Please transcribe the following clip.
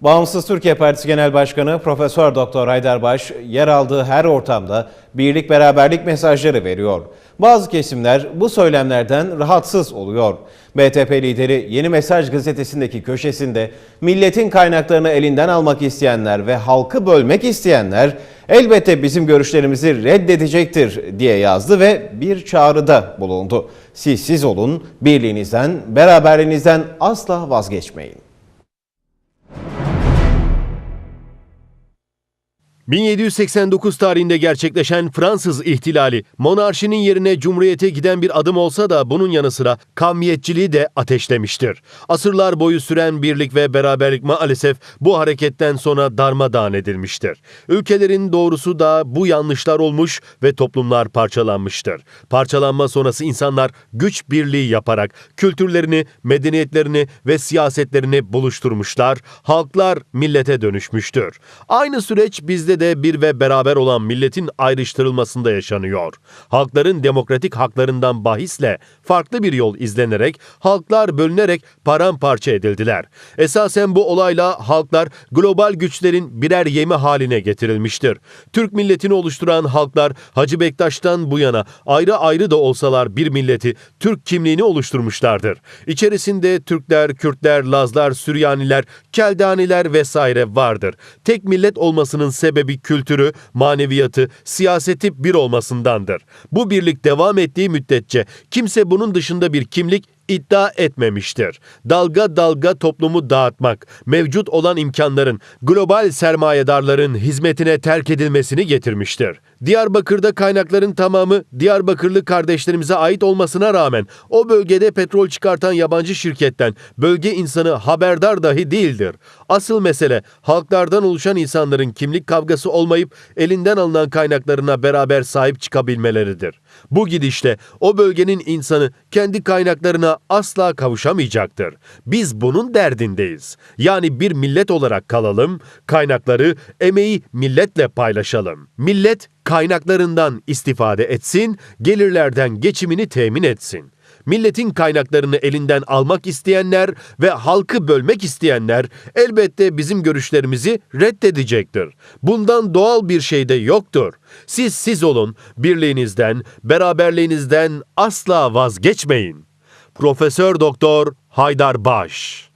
Bağımsız Türkiye Partisi Genel Başkanı Profesör Doktor Haydar Baş yer aldığı her ortamda birlik beraberlik mesajları veriyor. Bazı kesimler bu söylemlerden rahatsız oluyor. BTP lideri Yeni Mesaj gazetesindeki köşesinde milletin kaynaklarını elinden almak isteyenler ve halkı bölmek isteyenler elbette bizim görüşlerimizi reddedecektir diye yazdı ve bir çağrıda bulundu. Siz siz olun, birliğinizden, beraberliğinizden asla vazgeçmeyin. 1789 tarihinde gerçekleşen Fransız ihtilali, monarşinin yerine cumhuriyete giden bir adım olsa da bunun yanı sıra kavmiyetçiliği de ateşlemiştir. Asırlar boyu süren birlik ve beraberlik maalesef bu hareketten sonra darmadağın edilmiştir. Ülkelerin doğrusu da bu yanlışlar olmuş ve toplumlar parçalanmıştır. Parçalanma sonrası insanlar güç birliği yaparak kültürlerini, medeniyetlerini ve siyasetlerini buluşturmuşlar, halklar millete dönüşmüştür. Aynı süreç bizde de bir ve beraber olan milletin ayrıştırılmasında yaşanıyor. Halkların demokratik haklarından bahisle farklı bir yol izlenerek halklar bölünerek paramparça edildiler. Esasen bu olayla halklar global güçlerin birer yemi haline getirilmiştir. Türk milletini oluşturan halklar Hacı Bektaş'tan bu yana ayrı ayrı da olsalar bir milleti Türk kimliğini oluşturmuşlardır. İçerisinde Türkler, Kürtler, Lazlar, Süryaniler, Keldaniler vesaire vardır. Tek millet olmasının sebebi kültürü, maneviyatı, siyaseti bir olmasındandır. Bu birlik devam ettiği müddetçe kimse bunun dışında bir kimlik iddia etmemiştir. Dalga dalga toplumu dağıtmak, mevcut olan imkanların global sermayedarların hizmetine terk edilmesini getirmiştir. Diyarbakır'da kaynakların tamamı Diyarbakırlı kardeşlerimize ait olmasına rağmen o bölgede petrol çıkartan yabancı şirketten bölge insanı haberdar dahi değildir. Asıl mesele halklardan oluşan insanların kimlik kavgası olmayıp elinden alınan kaynaklarına beraber sahip çıkabilmeleridir. Bu gidişle o bölgenin insanı kendi kaynaklarına asla kavuşamayacaktır. Biz bunun derdindeyiz. Yani bir millet olarak kalalım, kaynakları, emeği milletle paylaşalım. Millet kaynaklarından istifade etsin, gelirlerden geçimini temin etsin. Milletin kaynaklarını elinden almak isteyenler ve halkı bölmek isteyenler elbette bizim görüşlerimizi reddedecektir. Bundan doğal bir şey de yoktur. Siz siz olun, birliğinizden, beraberliğinizden asla vazgeçmeyin. Profesör Doktor Haydar Baş